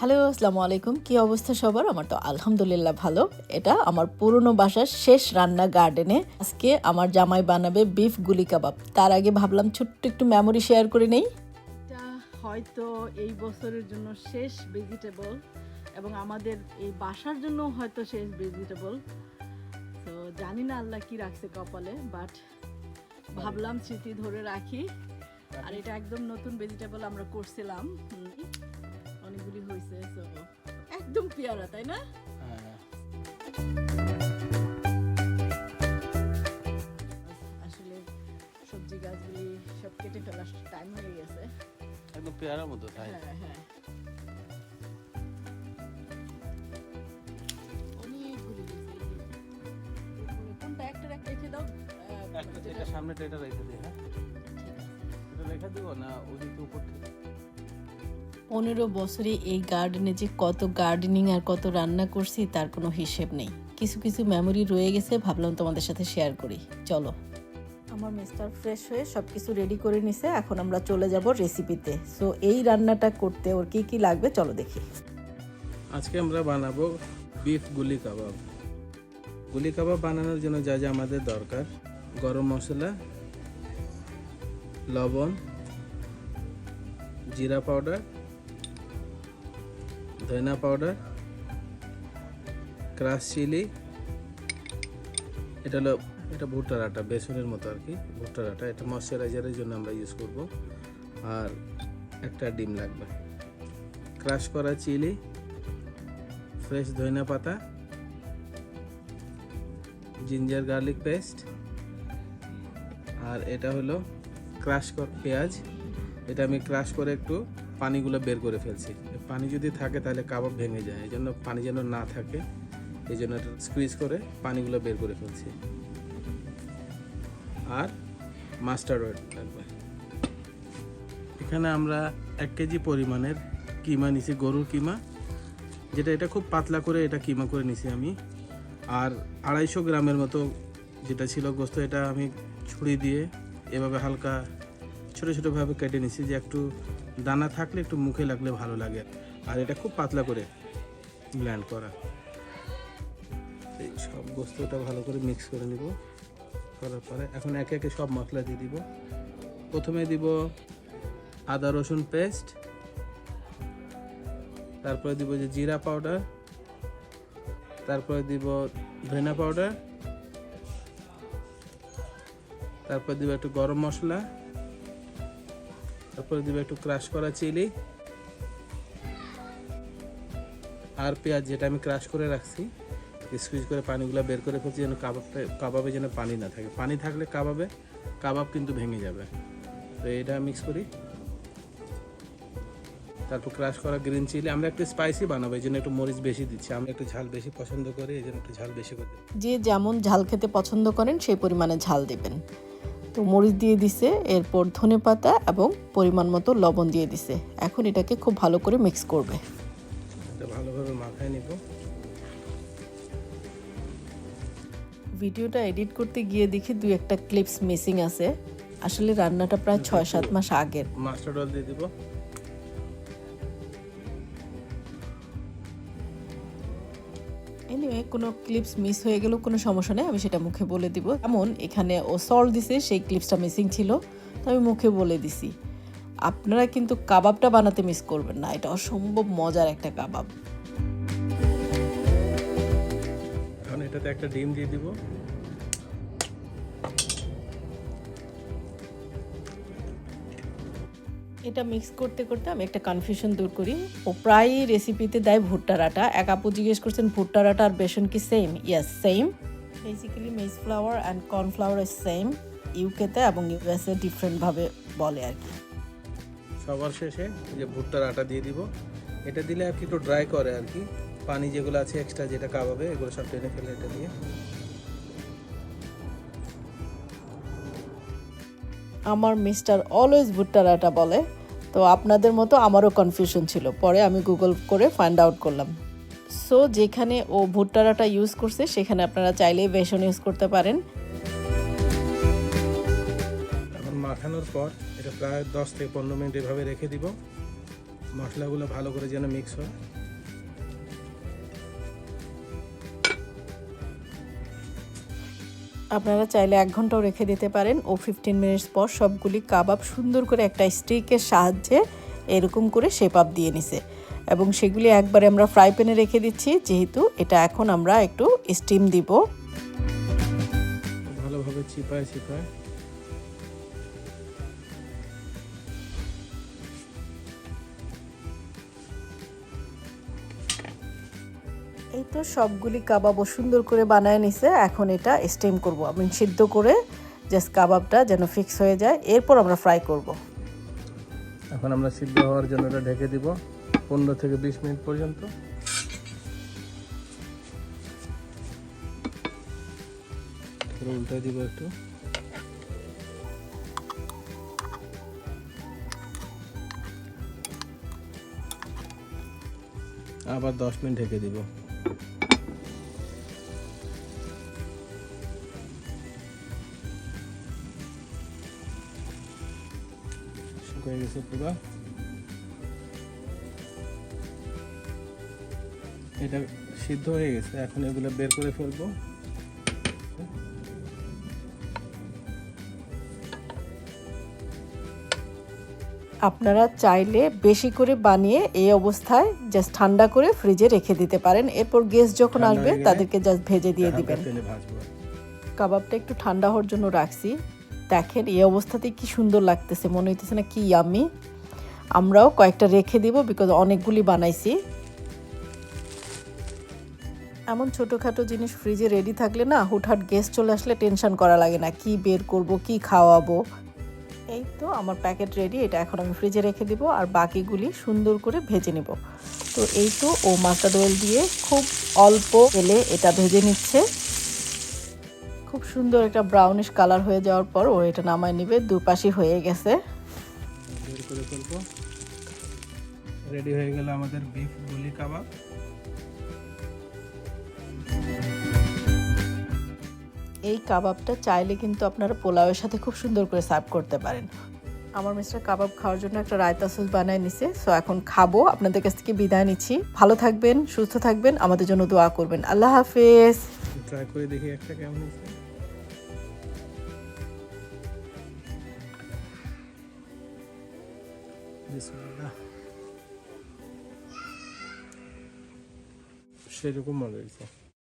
Hello আসসালামু আলাইকুম। কি অবস্থা সবার? আমার তো আলহামদুলিল্লাহ ভালো। এটা আমার পুরনো বাসার শেষ রান্না গার্ডেনে। আজকে আমার জামাই বানাবে বিফ গুলি কাবাব। তার আগে ভাবলাম ছোট্ট একটু মেমোরি শেয়ার করে নেই। এটা হয়তো এই বছরের জন্য শেষ ভেজিটেবল এবং আমাদের এই বাসার জন্য হয়তো শেষ ভেজিটেবল তো জানি না আল্লাহ কি রাখছে কপালে বাট ভাবলাম স্মৃতি ধরে রাখি। আর এটা একদম নতুন ভেজিটেবল আমরা করছিলাম। অনেকগুলি হয়েছে একদম পেয়ারা তাই না আসলে সবজি গাছগুলি সব কেটে ফেলার টাইম হয়ে গেছে একদম পেয়ারার মতো তাই হ্যাঁ হ্যাঁ একটা একটা দাও এটা সামনেটা এটা রেখে দিই হ্যাঁ এটা রেখে দিব না ওদিকে উপর থেকে পনেরো বছরে এই গার্ডেনে যে কত গার্ডেনিং আর কত রান্না করছি তার কোনো হিসেব নেই। কিছু কিছু মেমোরি রয়ে গেছে ভাবলাম তোমাদের সাথে শেয়ার করি। চলো। আমার মিস্টার ফ্রেশ হয়ে সব কিছু রেডি করে নিছে এখন আমরা চলে যাব রেসিপিতে সো এই রান্নাটা করতে ওর কি কি লাগবে চলো দেখি। আজকে আমরা বানাবো বিফ গুলি কাবাব গুলি কাবাব বানানোর জন্য যা যা আমাদের দরকার। গরম মশলা লবণ জিরা পাউডার ধনিয়া পাউডার ক্রাশ চিলি এটা হলো, এটা ভুট্টার আটা, বেসনের মতো আর কি ভুট্টার আটা। এটা ময়শ্চারাইজারের জন্য আমরা ইউজ করব। আর একটা ডিম লাগবে। ক্রাশ করা চিলি ফ্রেশ ধনিয়া পাতা জিঞ্জার গার্লিক পেস্ট আর এটা হলো ক্রাশ কর পেঁয়াজ। এটা আমি ক্রাশ করে একটু পানিগুলো বের করে ফেলছি। পানি যদি থাকে তাহলে কাবাব ভেঙে যায়, এই জন্য পানি যেন না থাকে, এই জন্য স্কুইজ করে পানিগুলো বের করে ফেলছি। আর মাস্টার্ড অয়েল লাগবে। এখানে আমরা এক কেজি পরিমাণের কিমা নিছি, গরুর কিমা। যেটা, এটা খুব পাতলা করে এটা কিমা করে নিছি আমি। আর আড়াইশো গ্রামের মতো যেটা ছিল গোস্ত, এটা আমি ছুরি দিয়ে এভাবে হালকা ছোটো ছোটোভাবে কেটে নিছি যে একটু দানা থাকলে একটু মুখে লাগলে ভালো লাগে। আর এটা খুব পাতলা করে ব্ল্যান্ড করা। এই সব গোস্তটা ভালো করে মিক্স করে নিব। করার পরে এখন একে একে সব মশলা দিয়ে দিব। প্রথমে দিব আদা, রসুন পেস্ট তারপরে দিব যে জিরা পাউডার তারপরে দিব ধনিয়া পাউডার তারপরে দিব একটু গরম মশলা। তারপরে দিব একটু ক্রাশ করা চিলি আর পেঁয়াজ যেটা আমি ক্রাশ করে রাখছি স্কুইজ করে পানিগুলো বের করে ফেলছি যেন কাবাবটা কাবাবে যেন পানি না থাকে। পানি থাকলে কাবাবে কাবাব কিন্তু ভেঙে যাবে। তো এটা মিক্স করি। তারপর ক্রাশ করা গ্রিন চিলি আমরা একটু স্পাইসি বানাবো, এই জন্য একটু মরিচ বেশি দিচ্ছি। আমি একটু ঝাল বেশি পছন্দ করি, এই জন্য একটু ঝাল বেশি করে যে যেমন ঝাল খেতে পছন্দ করেন, সেই পরিমাণে ঝাল দিবেন। তো মরিচ দিয়ে দিছে এরপর ধনে পাতা এবং পরিমাণ মতো লবণ দিয়ে দিছে। এখন এটাকে খুব ভালো করে মিক্স করবে। ভালোভাবে মাখায় নিব। ভিডিওটা এডিট করতে গিয়ে দেখি দুই একটা ক্লিপস মিসিং আছে। আসলে রান্নাটা প্রায় ছয় সাত মাস আগের। মাস্টার্ড অয়েল দিয়ে দিব। কোনো ক্লিপস মিস হয়ে গেলেও কোনো সমস্যা নেই, আমি সেটা মুখে বলে দিব। এমন এখানে ও সল দিছে, সেই ক্লিপসটা মিসিং ছিল, তো আমি মুখে বলে দিছি। আপনারা কিন্তু কাবাবটা বানাতে মিস করবেন না, এটা অসম্ভব মজার একটা কাবাব। এটাতে একটা ডিম দিয়ে দিব। এটা মিক্স করতে করতে আমি একটা কনফিউশন দূর করি। ও প্রায়ই রেসিপিতে দেয় ভুট্টার আটা এক আপু জিজ্ঞেস করছেন ভুট্টার আটা আর বেসন কি same yes same basically maize flour and cornflour is same ইউকেতে এবং ইউএসএ ডিফারেন্টভাবে বলে আর কি। সবার শেষে যে ভুট্টার আটা দিয়ে দিব। এটা দিলে আর কি একটু ড্রাই করে আর কি। পানি যেগুলো আছে এক্সট্রা যেটা কাবাবে, এগুলো সব টেনে ফেলে এটা দিয়ে। আমার মিস্টার অলওয়েজ ভুট্টার আটা বলে। তো আপনাদের মতো আমারও কনফিউশন ছিল। পরে আমি গুগল করে ফাইন্ড আউট করলাম। সো যেখানে ও ভুট্টার আটা ইউজ করছে, সেখানে আপনারা চাইলেই বেসন ইউজ করতে পারেন। মাখানোর পর এটা প্রায় দশ থেকে পনেরো মিনিট এভাবে রেখে দিব। মশলাগুলো ভালো করে যেন মিক্স হয়। আপনারা চাইলে এক ঘন্টাও রেখে দিতে পারেন। ও ফিফটিন মিনিটস পর সবগুলি কাবাব সুন্দর করে একটা স্টিকের সাহায্যে এরকম করে শেপ আপ দিয়ে নিছে। এবং সেগুলি একবারে আমরা ফ্রাই প্যানে রেখে দিচ্ছি। যেহেতু এটা এখন আমরা একটু স্টিম দিব। ভালোভাবে চিপায় চিপায়। এই তো সবগুলি কাবাবও সুন্দর করে বানায় নিছে। এখন এটা স্টিম করব। আমি সিদ্ধ করে জাস্ট কাবাবটা যেন ফিক্স হয়ে যায়। এরপর আমরা ফ্রাই করব। এখন আমরা সিদ্ধ হওয়ার জন্য এটা ঢেকে দিব পনেরো থেকে বিশ মিনিট পর্যন্ত। পুরো উল্টাই দিব একটু। আবার দশ মিনিট ঢেকে দিব। শুকিয়ে গেছে পুরো। এটা সিদ্ধ হয়ে গেছে এখন এগুলো বের করে ফেলব। আপনারা চাইলে বেশি করে বানিয়ে এই অবস্থায় জাস্ট ঠান্ডা করে ফ্রিজে রেখে দিতে পারেন। এরপর গেস্ট যখন আসবে হয়ে তাদেরকে জাস্ট ভেজে দিয়ে দিবেন। কাবাবটা একটু ঠান্ডা হওয়ার জন্য রাখছি। দেখেন এই অবস্থাতে কি সুন্দর লাগতেছে, মনে হইতেছে না কি আমি আমরাও কয়েকটা রেখে দিব বিকজ অনেকগুলি বানাইছি। এমন ছোটোখাটো জিনিস ফ্রিজে রেডি থাকলে না হুটহাট গেস্ট চলে আসলে টেনশন করা লাগে না, কি বের করব, কি খাওয়াবো। এই তো আমার প্যাকেট রেডি এটা এখন আমি ফ্রিজে রেখে দিব আর বাকিগুলি সুন্দর করে ভেজে নেব। তো এই তো ও মাস্টার্ড অয়েল দিয়ে খুব অল্প তেলে এটা ভেজে নিচ্ছে। খুব সুন্দর একটা ব্রাউনিশ কালার হয়ে যাওয়ার পর ও এটা নামায় নিবে দুপাশই হয়ে গেছে। রেডি হয়ে গেল আমাদের বিফ গুলি কাবাব এই কাবাবটা চাইলে কিন্তু আপনারা পোলাওয়ের সাথে খুব সুন্দর করে সার্ভ করতে পারেন। আমার মিস্টার কাবাব খাওয়ার জন্য একটা রায়তা সস বানায় নিছে সো এখন খাব। আপনাদের কাছ থেকে বিদায় নিচ্ছি। ভালো থাকবেন সুস্থ থাকবেন আমাদের জন্য দোয়া করবেন। আল্লাহ হাফেজ। ট্রাই করে দেখি একটা কেমন বিসমিল্লাহ। সেরকম মনে হয়েছে